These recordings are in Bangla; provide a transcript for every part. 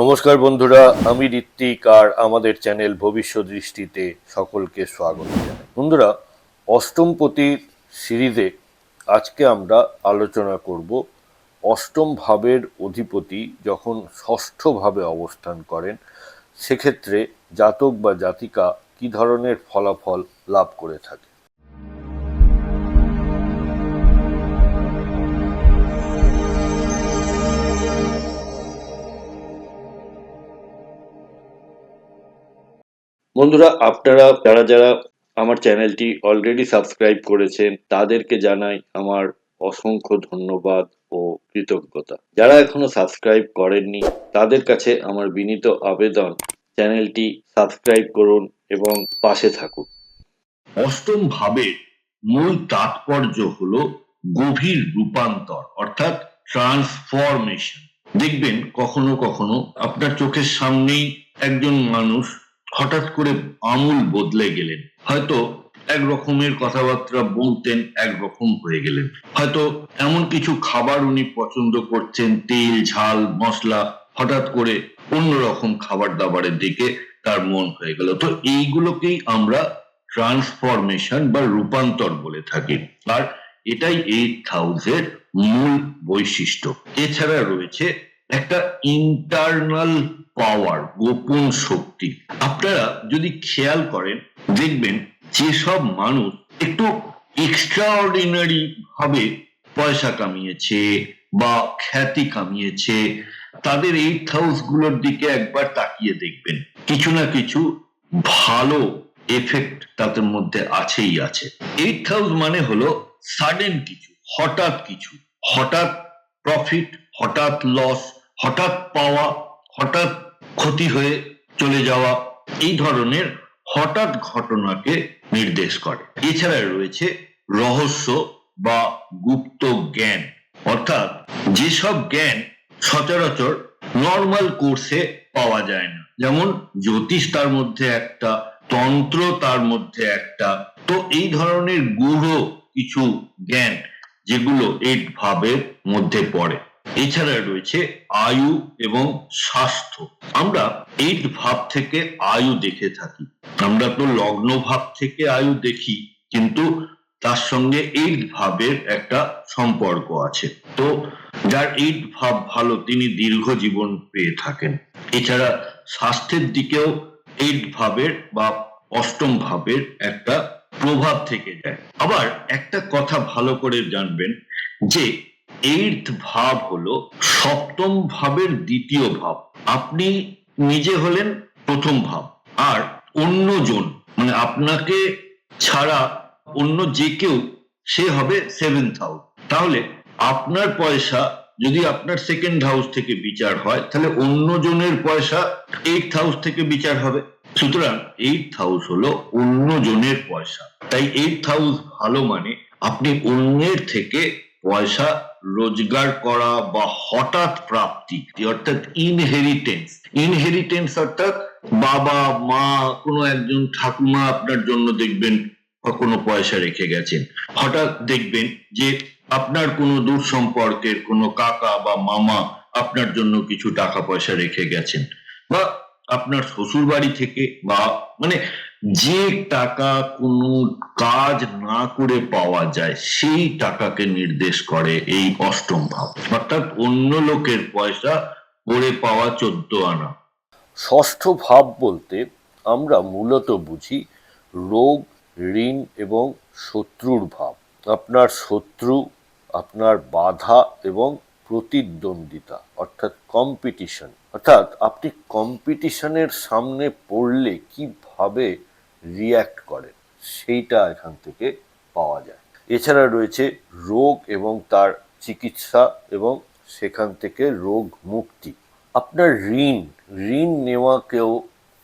নমস্কার বন্ধুরা, আমি ঋত্বিক আর আমাদের চ্যানেল ভবিষ্যৎ দৃষ্টিতে সকলকে স্বাগত জানাই। বন্ধুরা, অষ্টমপতির সিরিজে আজকে আমরা আলোচনা করব অষ্টম ভাবের অধিপতি যখন ষষ্ঠভাবে অবস্থান করেন, সেক্ষেত্রে জাতক বা জাতিকা কী ধরনের ফলাফল লাভ করে থাকে? বন্ধুরা, আপনারা, যারা যারা আমার চ্যানেলটি অলরেডি সাবস্ক্রাইব করেছেন, তাদেরকে জানাই আমার অসংখ্য ধন্যবাদ ও কৃতজ্ঞতা। যারা এখনও সাবস্ক্রাইব করেননি, তাদের কাছে আমার বিনীত আবেদন, চ্যানেলটি সাবস্ক্রাইব করুন এবং পাশে থাকুন। অষ্টম ভাবের মূল তাৎপর্য হলো গভীর রূপান্তর, অর্থাৎ ট্রান্সফরমেশন দেখবেন, কখনো কখনো আপনার চোখের সামনেই একজন মানুষ হঠাৎ করে আমূল বদলে গেলেন। হয়তো এক রকমের কথাবার্তা বলতেন, একরকম হয়ে গেলেন। হয়তো এমন কিছু খাবার উনি পছন্দ করছেন, তেল, ঝাল, মশলা, হঠাৎ করে অন্যরকম খাবার দাবারের দিকে তার মন হয়ে গেল। তো এইগুলোকেই আমরা ট্রান্সফরমেশন বা রূপান্তর বলে থাকি। আর এটাই এইট হাউসের মূল বৈশিষ্ট্য। এছাড়া রয়েছে একটা ইন্টারনাল পাওয়ার গোপন শক্তি। আপনারা যদি খেয়াল করেন, দেখবেন যেসব মানুষ একটু এক্সট্রাঅর্ডিনারি ভাবে পয়সা কামিয়েছে বা খ্যাতি কামিয়েছে, তাদের এইট হাউসগুলোর দিকে একবার তাকিয়ে দেখবেন। কিছু না কিছু ভালো এফেক্ট তাদের মধ্যে আছেই আছে। এইট হাউস মানে হলো সাডেন কিছু, হঠাৎ কিছু, হঠাৎ প্রফিট হঠাৎ লস হঠাৎ পাওয়া, হঠাৎ ক্ষতি হয়ে চলে যাওয়া এই ধরনের হঠাৎ ঘটনাকে নির্দেশ করে। এছাড়া রয়েছে রহস্য বা গুপ্ত জ্ঞান। অর্থাৎ যেসব জ্ঞান সচরাচর নর্মাল কোর্সে পাওয়া যায় না। যেমন জ্যোতিষ তার মধ্যে একটা, তন্ত্র তার মধ্যে একটা। তো এই ধরনের গূঢ় কিছু জ্ঞান যেগুলো এইট ভাবের মধ্যে পড়ে। এছাড়া রয়েছে আয়ু এবং স্বাস্থ্য। আমরা এইট ভাব থেকে আয়ু দেখে থাকি। আমরা তো লগ্ন ভাব থেকে আয়ু দেখি, কিন্তু তার সঙ্গে এইট ভাবের একটা সম্পর্ক আছে। তো যার এইট ভাব ভালো, তিনি দীর্ঘ জীবন পেয়ে থাকেন। এছাড়া স্বাস্থ্যের দিকেও এইট ভাবের বা অষ্টম ভাবের একটা প্রভাব থেকে যায়। আবার একটা কথা ভালো করে জানবেন যে এইট ভাব হলো সপ্তম ভাবের দ্বিতীয় ভাব। আপনি নিজে হলেন প্রথম ভাব। আর অন্যজন মানে আপনাকে ছাড়া অন্য যে কেউ, সে হবে সেভেন্থ হাউস তাহলে আপনার পয়সা, যদি আপনার সেকেন্ড হাউস থেকে বিচার হয়, তাহলে অন্যজনের পয়সা এইট হাউস থেকে বিচার হবে। সুতরাং এইট হাউস হলো অন্যজনের পয়সা। তাই এইট হাউস ভালো মানে আপনি অন্যের থেকে পয়সা রোজগার করা বা হঠাৎ প্রাপ্তি অর্থাৎ ইনহেরিটেন্স ইনহেরিটেন্স অর্থাৎ বাবা, মা, কোনো একজন ঠাকুমা আপনার জন্য দেখবেন কোনো পয়সা রেখে গেছেন। হঠাৎ দেখবেন যে আপনার কোনো দূর সম্পর্কের কোনো কাকা বা মামা আপনার জন্য কিছু টাকা পয়সা রেখে গেছেন। বা আপনার শ্বশুর বাড়ি থেকে বা মানে যে টাকা কোনো কাজ না করে পাওয়া যায়, সেই টাকাকে নির্দেশ করে এই অষ্টম ভাব। অর্থাৎ অন্য লোকের পয়সা পড়ে পাওয়া চোদ্দ আনা। ষষ্ঠ ভাব বলতে আমরা মূলত বুঝি রোগ, ঋণ এবং শত্রুর ভাব। আপনার শত্রু, আপনার বাধা এবং প্রতিদ্বন্দ্বিতা, অর্থাৎ কম্পিটিশন অর্থাৎ আপনি কম্পিটিশনের সামনে পড়লে কীভাবে রিয়্যাক্ট করে, সেইটা এখান থেকে পাওয়া যায়। এছাড়া রয়েছে রোগ এবং তার চিকিৎসা এবং সেখান থেকে রোগ মুক্তি। আপনার ঋণ ঋণ নেওয়াকেও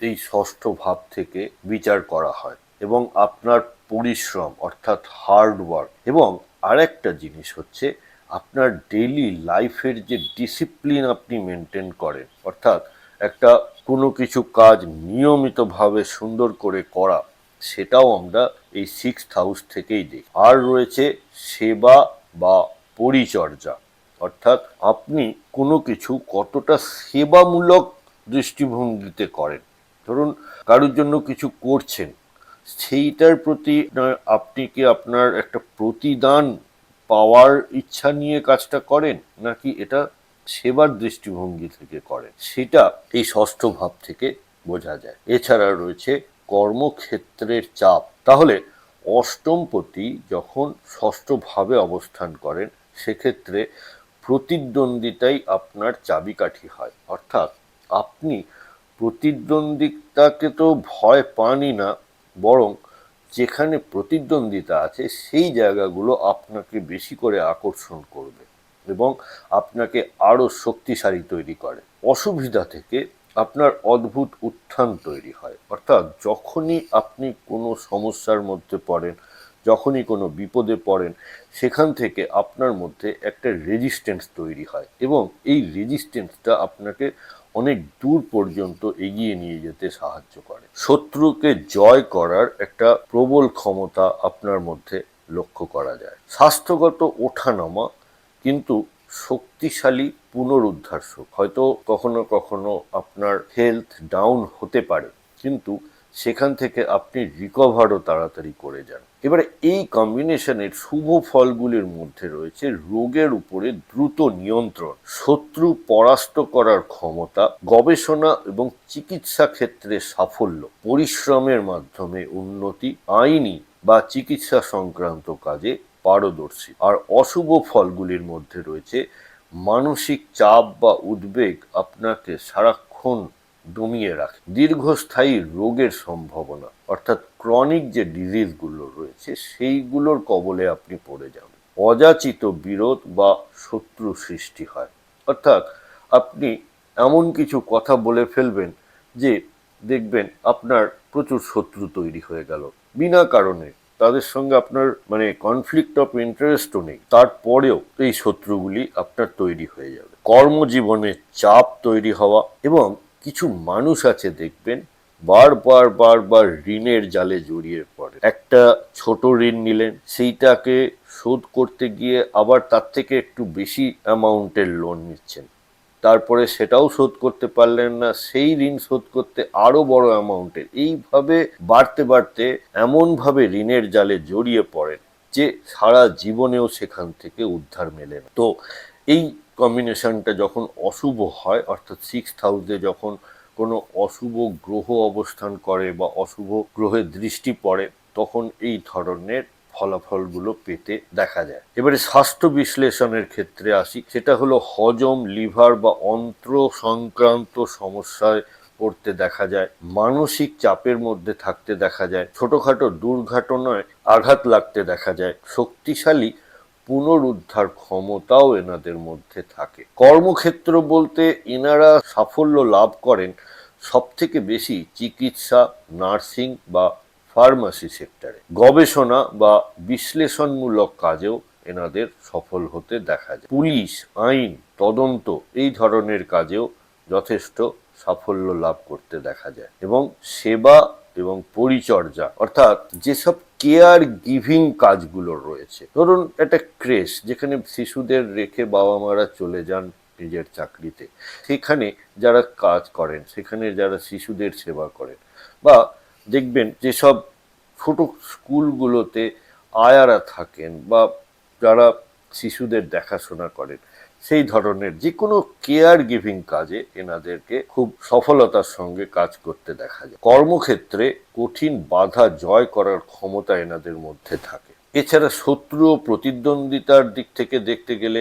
এই ষষ্ঠ ভাব থেকে বিচার করা হয় এবং আপনার পরিশ্রম অর্থাৎ হার্ড ওয়ার্ক এবং আরেকটা জিনিস হচ্ছে আপনার ডেইলি লাইফের যে ডিসিপ্লিন আপনি মেনটেন করেন, অর্থাৎ একটা কোনো কিছু কাজ নিয়মিতভাবে সুন্দর করে করা, সেটাও আমরা এই সিক্স হাউস থেকেই দেখি। আর রয়েছে সেবা বা পরিচর্যা। অর্থাৎ আপনি কোনো কিছু কতটা সেবামূলক দৃষ্টিভঙ্গিতে করেন, ধরুন কারোর জন্য কিছু করছেন, সেইটার প্রতি আপনি কি আপনার একটা প্রতিদান পাওয়ার ইচ্ছা নিয়ে কাজটা করেন, নাকি এটা সেবার দৃষ্টিভঙ্গি থেকে করেন সেটা এই ষষ্ঠ ভাব থেকে বোঝা যায়। এছাড়া রয়েছে কর্মক্ষেত্রের চাপ। তাহলে অষ্টমপতি যখন ষষ্ঠ ভাবে অবস্থান করেন, সেক্ষেত্রে প্রতিদ্বন্দ্বিতাই আপনার চাবিকাঠি হয়। অর্থাৎ আপনি প্রতিদ্বন্দ্বিতাকে তো ভয় পানই না, বরং যেখানে প্রতিদ্বন্দ্বিতা আছে, সেই জায়গাগুলো আপনাকে বেশি করে আকর্ষণ করবে। এবং আপনাকে আরও শক্তিশালী তৈরি করে। অসুবিধা থেকে আপনার অদ্ভুত উত্থান তৈরি হয়। অর্থাৎ যখনই আপনি কোনো সমস্যার মধ্যে পড়েন, যখনই কোনো বিপদে পড়েন, সেখান থেকে আপনার মধ্যে একটা রেজিস্ট্যান্স তৈরি হয় এবং এই রেজিস্ট্যান্সটা আপনাকে অনেক দূর পর্যন্ত এগিয়ে নিয়ে যেতে সাহায্য করে। শত্রুকে জয় করার একটা প্রবল ক্ষমতা আপনার মধ্যে লক্ষ্য করা যায়। স্বাস্থ্যগত ওঠানামা কিন্তু শক্তিশালী পুনরুদ্ধার সুখ হয়তো কখনো কখনো আপনার হেলথ ডাউন হতে পারে, কিন্তু সেখান থেকে আপনি রিকভারও তাড়াতাড়ি করে যান। এবারে এই কম্বিনেশনের শুভ ফলগুলির মধ্যে রয়েছে রোগের উপরে দ্রুত নিয়ন্ত্রণ, শত্রু পরাস্ত করার ক্ষমতা, গবেষণা এবং চিকিৎসা ক্ষেত্রে সাফল্য, পরিশ্রমের মাধ্যমে উন্নতি, আইনি বা চিকিৎসা সংক্রান্ত কাজে পারদর্শী। আর অশুভ ফলগুলির মধ্যে রয়েছে মানসিক চাপ বা উদ্বেগ আপনাকে সারাক্ষণ দমিয়ে রাখে। দীর্ঘস্থায়ী রোগের সম্ভাবনা, অর্থাৎ ক্রনিক যে ডিজিজগুলো রয়েছে, সেইগুলোর কবলে আপনি পড়ে যাবেন। অযাচিত বিরোধ বা শত্রু সৃষ্টি হয়। অর্থাৎ আপনি এমন কিছু কথা বলে ফেলবেন যে দেখবেন আপনার প্রচুর শত্রু তৈরি হয়ে গেল। বিনা কারণে তাদের সঙ্গে আপনার মানে কনফ্লিক্ট অফ ইন্টারেস্টও নেই। তারপরেও এই শত্রুগুলি আপনার তৈরি হয়ে যাবে। কর্মজীবনে চাপ তৈরি হওয়া এবং কিছু মানুষ আছে দেখবেন, বারবার বারবার ঋণের জালে জড়িয়ে পড়ে। একটা ছোট ঋণ নিলেন, সেইটাকে শোধ করতে গিয়ে আবার তার থেকে একটু বেশি অ্যামাউন্টের লোন নিচ্ছেন। তারপরে সেটাও শোধ করতে পারলেন না, সেই ঋণ শোধ করতে আরও বড় অ্যামাউন্টের এইভাবে বাড়তে বাড়তে এমনভাবে ঋণের জালে জড়িয়ে পড়েন যে সারা জীবনেও সেখান থেকে উদ্ধার মেলে না। তো এই কম্বিনেশনটা যখন অশুভ হয়, অর্থাৎ সিক্স হাউসে যখন কোনো অশুভ গ্রহ অবস্থান করে বা অশুভ গ্রহের দৃষ্টি পড়ে, তখন এই ধরনের ফলাফলগুলো পেতে দেখা যায়। এবারে স্বাস্থ্য বিশ্লেষণের ক্ষেত্রে আসি, সেটা হলো হজম, লিভার বা অন্ত্র সংক্রান্ত সমস্যায় পড়তে দেখা যায়, মানসিক চাপের মধ্যে থাকতে দেখা যায়, ছোটখাটো দুর্ঘটনায় আঘাত লাগতে দেখা যায়, শক্তিশালী পুনরুদ্ধার ক্ষমতাও এনাদের মধ্যে থাকে। কর্মক্ষেত্র বলতে এনারা সাফল্য লাভ করেন সব থেকে বেশি চিকিৎসা, নার্সিং বা ফার্মাসি সেক্টরে। গবেষণা বা বিশ্লেষণমূলক কাজেও এনাদের সফল হতে দেখা যায়। পুলিশ, আইন, তদন্ত এই ধরনের কাজেও যথেষ্ট সাফল্য লাভ করতে দেখা যায় এবং সেবা এবং পরিচর্যা অর্থাৎ যেসব কেয়ার গিভিং কাজগুলো রয়েছে। ধরুন একটা ক্রেশ যেখানে শিশুদের রেখে বাবা মারা চলে যান নিজের চাকরিতে। সেখানে যারা কাজ করেন, সেখানে যারা শিশুদের সেবা করেন বা দেখবেন যেসব ছোট স্কুলগুলোতে আয়ারা থাকেন বা যারা শিশুদের দেখাশোনা করেন, সেই ধরনের যে কোনো কেয়ার গিভিং কাজে এনাদেরকে খুব সফলতার সঙ্গে কাজ করতে দেখা যায়। কর্মক্ষেত্রে কঠিন বাধা জয় করার ক্ষমতা এনাদের মধ্যে থাকে। এছাড়া শত্রু ও প্রতিদ্বন্দ্বিতার দিক থেকে দেখতে গেলে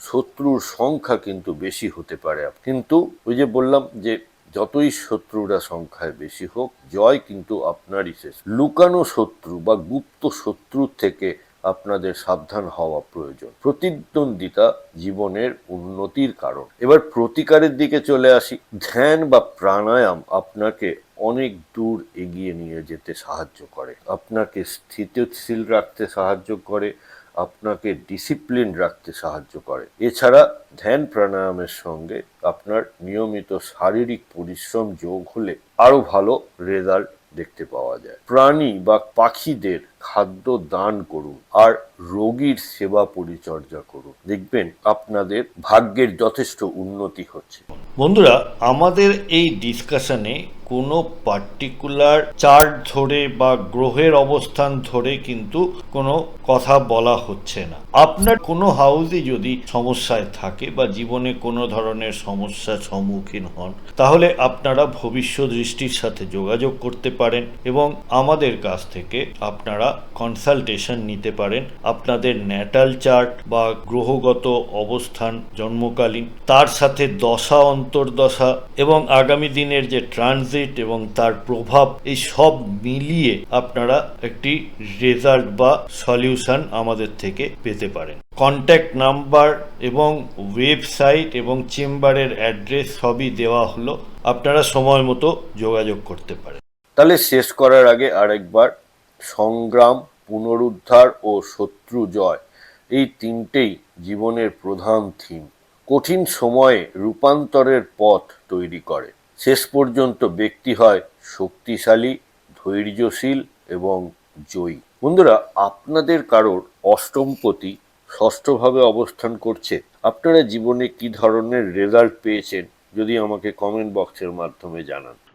শত্রুর সংখ্যা কিন্তু বেশি হতে পারে। কিন্তু ওই যে বললাম যে যতই শত্রুরা সংখ্যায় বেশি হোক, জয় কিন্তু আপনারই শেষ। লুকানো শত্রু বা গুপ্ত শত্রুর থেকে আপনাদের সাবধান হওয়া প্রয়োজন। প্রতিদ্বন্দ্বিতা জীবনের উন্নতির কারণ। এবার প্রতিকারের দিকে চলে আসি। ধ্যান বা প্রাণায়াম আপনাকে অনেক দূর এগিয়ে নিয়ে যেতে সাহায্য করে। আপনাকে স্থিতিশীল রাখতে সাহায্য করে। আপনাকে ডিসিপ্লিন রাখতে সাহায্য করে। এছাড়া ধ্যান প্রাণায়ামের সঙ্গে আপনার নিয়মিত শারীরিক পরিশ্রম যোগ হলে আরও ভালো রেজাল্ট দেখতে পাওয়া যায়। প্রাণী বা পাখিদের খাদ্য দান করুন। আর রোগীর সেবা পরিচর্যা করুন। দেখবেন আপনাদের ভাগ্যের যথেষ্ট উন্নতি হচ্ছে। বন্ধুরা, আমাদের এই ডিসকাশনে কোনো পার্টিকুলার চার্ট ধরে বা গ্রহের অবস্থান ধরে কিন্তু কোনো কথা বলা হচ্ছে না। আপনার কোনো হাউসে যদি সমস্যায় থাকে বা জীবনে কোনো ধরনের সমস্যার সম্মুখীন হন, তাহলে আপনারা ভবিষ্য দৃষ্টির সাথে যোগাযোগ করতে পারেন এবং আমাদের কাছ থেকে আপনারা কনসালটেশন নিতে পারেন। আপনাদের ন্যাটাল চার্ট বা গ্রহগত অবস্থান জন্মকালীন, তার সাথে দশা, অন্তর্দশা এবং আগামী দিনের যে ট্রানজিট এবং তার প্রভাব, এই সব মিলিয়ে আপনারা একটি রেজাল্ট বা সলিউশন আমাদের থেকে পেতে পারেন। কন্ট্যাক্ট নাম্বার এবং ওয়েবসাইট এবং চেম্বারের অ্যাড্রেস সবই দেওয়া হলো। আপনারা সময় মতো যোগাযোগ করতে পারেন। তাহলে শেষ করার আগে আরেকবার সংগ্রাম পুনরুদ্ধার ও শত্রু জয়। এই তিনটেই জীবনের প্রধান থিম। কঠিন সময়ে রূপান্তরের পথ তৈরি করে। শেষ পর্যন্ত ব্যক্তি হয় শক্তিশালী, ধৈর্যশীল এবং জয়ী। বন্ধুরা, আপনাদের কারোর অষ্টমপতি ষষ্ঠভাবে অবস্থান করছে, আপনারা জীবনে কি ধরনের রেজাল্ট পেয়েছেন, যদি আমাকে কমেন্ট বক্সের মাধ্যমে জানান।